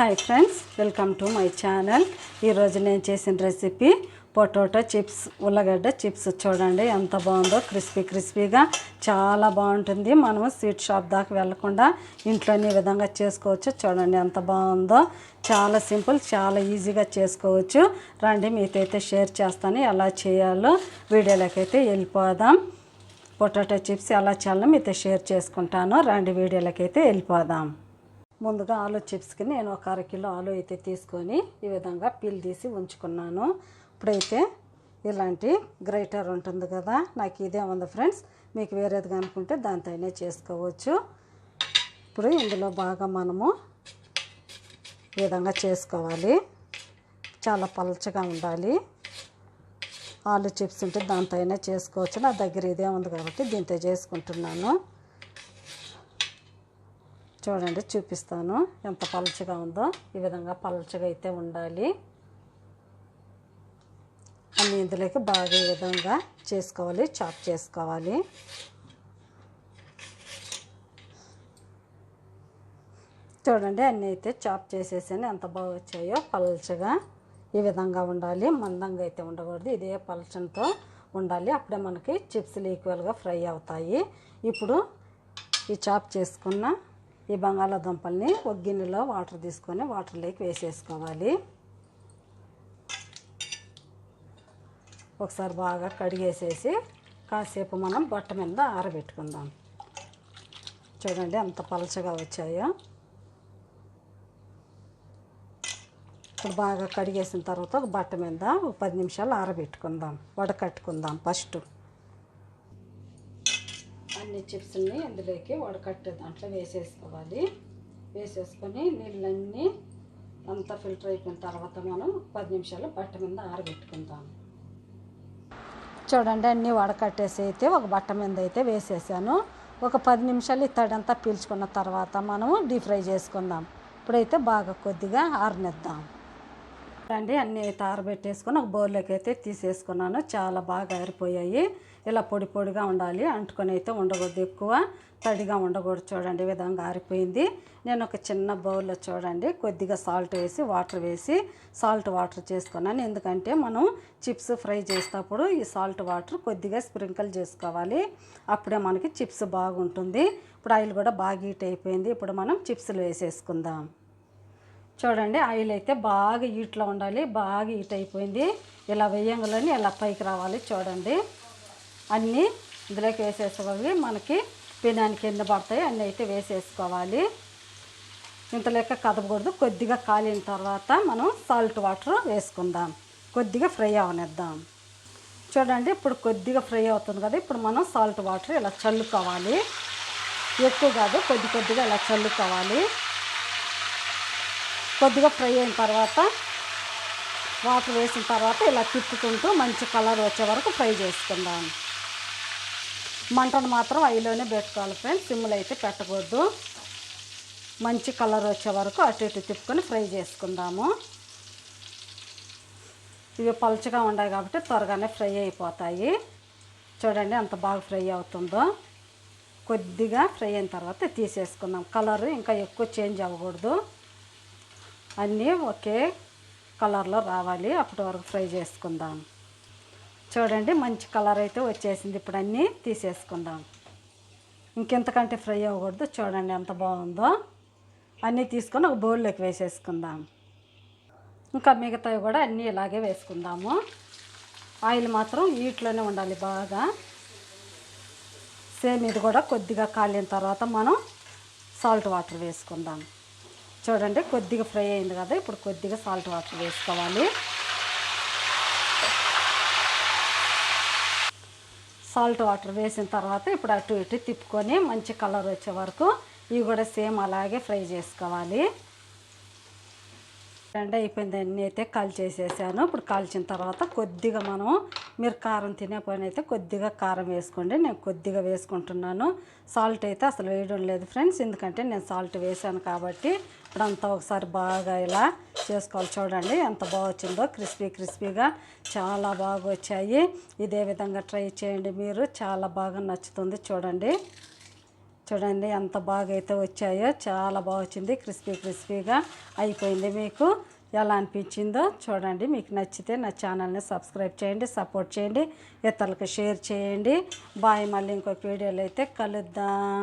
Hi friends welcome to my channel. ఈరోజు నేను చేసిన రెసిపీ పొటాటో చిప్స్ ఉల్లగడ్డ చిప్స్. చూడండి ఎంత బాగుందో క్రిస్పీ క్రిస్పీగా చాలా బాగుంటుంది. మనము స్వీట్ షాప్ దాకా వెళ్ళకుండా ఇంట్లోనే ఈ విధంగా చేసుకోవచ్చు. చూడండి ఎంత బాగుందో చాలా సింపుల్ చాలా ఈజీగా చేసుకోవచ్చు. రండి మీతో షేర్ చేస్తాను. ఎలా చేయాలో వీడియోలకైతే వెళ్ళిపోదాం. పొటాటో చిప్స్ ఎలా చేయాలో మీతో షేర్ చేసుకుంటాను. రండి వీడియోలకైతే వెళ్ళిపోదాం. ముందుగా ఆలు చిప్స్కి నేను ఒక అరకిలో ఆలు అయితే తీసుకొని ఈ విధంగా పీల్ తీసి ఉంచుకున్నాను. ఇప్పుడైతే ఇలాంటి గ్రైటర్ ఉంటుంది కదా నాకు ఇదే ఉంది ఫ్రెండ్స్. మీకు వేరేది అనుకుంటే దానితోనే చేసుకోవచ్చు. ఇప్పుడు ఇందులో బాగా మనము ఈ విధంగా చేసుకోవాలి. చాలా పలచగా ఉండాలి. ఆలు చిప్స్ ఉంటే దానితోనే చేసుకోవచ్చు. నా దగ్గర ఇదే ఉంది కాబట్టి దీంతో చేసుకుంటున్నాను. చూడండి చూపిస్తాను. ఎంత పలచగా ఉందో ఈ విధంగా పలచగా అయితే ఉండాలి. అన్ని ఇందులోకి బాగా ఈ విధంగా చేసుకోవాలి చాప్ చేసుకోవాలి. చూడండి అన్నీ అయితే చాప్ చేసేసాను. ఎంత బాగా వచ్చాయో పలచగా ఈ విధంగా ఉండాలి. మందంగా అయితే ఉండకూడదు. ఇదే పలచంతో ఉండాలి. అప్పుడే మనకి చిప్స్లు ఈక్వల్గా ఫ్రై అవుతాయి. ఇప్పుడు ఈ చాప్ చేసుకున్న ఈ బంగాళాదుంపల్ని ఒక గిన్నెలో వాటర్ తీసుకొని వాటర్లోకి వేసేసుకోవాలి. ఒకసారి బాగా కడిగేసేసి కాసేపు మనం బట్ట మీద ఆరబెట్టుకుందాం. చూడండి ఎంత పలచగా వచ్చాయో. ఇప్పుడు బాగా కడిగేసిన తర్వాత ఒక బట్ట మీద ఒక పది నిమిషాలు ఆరబెట్టుకుందాం. వడకట్టుకుందాం ఫస్ట్. అన్ని చిప్స్ని అందులోకి వడకట్టే దాంట్లో వేసేసుకోవాలి. వేసేసుకొని నీళ్ళన్నీ అంతా ఫిల్టర్ అయిపోయిన తర్వాత మనం పది నిమిషాలు బట్ట మీద ఆరబెట్టుకుందాం. చూడండి అన్నీ వడకట్టేసి అయితే ఒక బట్ట మీద అయితే వేసేసాను. ఒక పది నిమిషాలు ఈ తడంతా పీల్చుకున్న తర్వాత మనము డీప్ ఫ్రై చేసుకుందాం. ఇప్పుడైతే బాగా కొద్దిగా ఆరనిద్దాం. అండి అన్నీ అయితే ఒక బౌల్లోకి అయితే తీసేసుకున్నాను. చాలా బాగా ఆరిపోయాయి ఇలా పొడి పొడిగా ఉండాలి. అంటుకొని అయితే ఉండకూడదు ఎక్కువ. తడిగా ఉండకూడదు చూడండి ఈ విధంగా ఆరిపోయింది. నేను ఒక చిన్న బౌల్లో చూడండి కొద్దిగా సాల్ట్ వేసి వాటర్ వేసి సాల్ట్ వాటర్ చేసుకున్నాను. ఎందుకంటే మనం చిప్స్ ఫ్రై చేసేటప్పుడు ఈ సాల్ట్ వాటర్ కొద్దిగా స్ప్రింకిల్ చేసుకోవాలి. అప్పుడే మనకి చిప్స్ బాగుంటుంది. ఇప్పుడు ఆయిల్ కూడా బాగా హీట్ అయిపోయింది. ఇప్పుడు మనం చిప్స్లు వేసేసుకుందాం. చూడండి ఆయిల్ అయితే బాగా హీట్లో ఉండాలి బాగా హీట్ అయిపోయింది. ఇలా వేయంగులని ఇలా పైకి రావాలి చూడండి. అన్నీ ఇందులోకి వేసేసుకోవాలి. మనకి పినానికి ఎన్ని పడతాయి అన్నీ అయితే వేసేసుకోవాలి. ఇంత లెక్క కదపకూడదు. కొద్దిగా కాలిన తర్వాత మనం సాల్ట్ వాటర్ వేసుకుందాం. కొద్దిగా ఫ్రై అవనిద్దాం. చూడండి ఇప్పుడు కొద్దిగా ఫ్రై అవుతుంది కదా ఇప్పుడు మనం సాల్ట్ వాటర్ ఇలా చల్లుకోవాలి. ఎక్కువ కాదు కొద్ది కొద్దిగా ఇలా చల్లుకోవాలి. కొద్దిగా ఫ్రై అయిన తర్వాత వాటర్ వేసిన తర్వాత ఇలా తిప్పుకుంటూ మంచి కలర్ వచ్చే వరకు ఫ్రై చేసుకుందాం. మంటను మాత్రం ఐలోనే పెట్టుకోవాలి ఫ్రెండ్స్ సిమ్లు అయితే పెట్టకూడదు. మంచి కలర్ వచ్చే వరకు అటు ఇటు తిప్పుకొని ఫ్రై చేసుకుందాము. ఇవి పలుచగా ఉన్నాయి కాబట్టి త్వరగానే ఫ్రై అయిపోతాయి. చూడండి ఎంత బాగా ఫ్రై అవుతుందో. కొద్దిగా ఫ్రై అయిన తర్వాత తీసేసుకుందాం. కలర్ ఇంకా ఎక్కువ చేంజ్ అవ్వకూడదు. అన్నీ ఒకే కలర్లో రావాలి. అప్పటి వరకు ఫ్రై చేసుకుందాం. చూడండి మంచి కలర్ అయితే వచ్చేసింది. ఇప్పుడు అన్నీ తీసేసుకుందాం. ఇంకెంతకంటే ఫ్రై అవ్వకూడదు. చూడండి ఎంత బాగుందో. అన్నీ తీసుకొని ఒక బౌల్లోకి వేసేసుకుందాం. ఇంకా మిగతావి కూడా అన్నీ ఇలాగే వేసుకుందాము. ఆయిల్ మాత్రం వీటిలోనే ఉండాలి బాగా. సేమ్ ఇది కూడా కొద్దిగా కాలిన తర్వాత మనం సాల్ట్ వాటర్ వేసుకుందాం. చూడండి కొద్దిగా ఫ్రై అయింది కదా ఇప్పుడు కొద్దిగా సాల్ట్ వాటర్ వేసుకోవాలి. సాల్ట్ వాటర్ వేసిన తర్వాత ఇప్పుడు అటు ఇటు తిప్పుకొని మంచి కలర్ వచ్చే వరకు ఇవి కూడా సేమ్ అలాగే ఫ్రై చేసుకోవాలి. ఎండ అయిపోయింది. అన్నీ అయితే కాల్చేసేసాను ఇప్పుడు కాల్చిన తర్వాత కొద్దిగా మనం మీరు కారం తినే పని అయితే కొద్దిగా కారం వేసుకోండి. నేను కొద్దిగా వేసుకుంటున్నాను. సాల్ట్ అయితే అసలు వేయడం లేదు ఫ్రెండ్స్. ఎందుకంటే నేను సాల్ట్ వేసాను కాబట్టి ఇప్పుడంతా ఒకసారి బాగా ఇలా చేసుకోవాలి. చూడండి ఎంత బాగా వచ్చిందో. క్రిస్పీ క్రిస్పీగా చాలా బాగా వచ్చాయి. ఇదే విధంగా ట్రై చేయండి మీరు. చాలా బాగా నచ్చుతుంది. చూడండి. చూడండి ఎంత బాగా అయితే వచ్చాయో చాలా బాగా వచ్చింది. క్రిస్పీ క్రిస్పీగా అయిపోయింది మీకు. ఎలా అనిపించిందో చూడండి. మీకు నచ్చితే నా ఛానల్ని సబ్స్క్రైబ్ చేయండి సపోర్ట్ చేయండి ఇతరులకు షేర్ చేయండి. బాయ్. మళ్ళీ ఇంకొక వీడియోలో అయితే కలుద్దాం.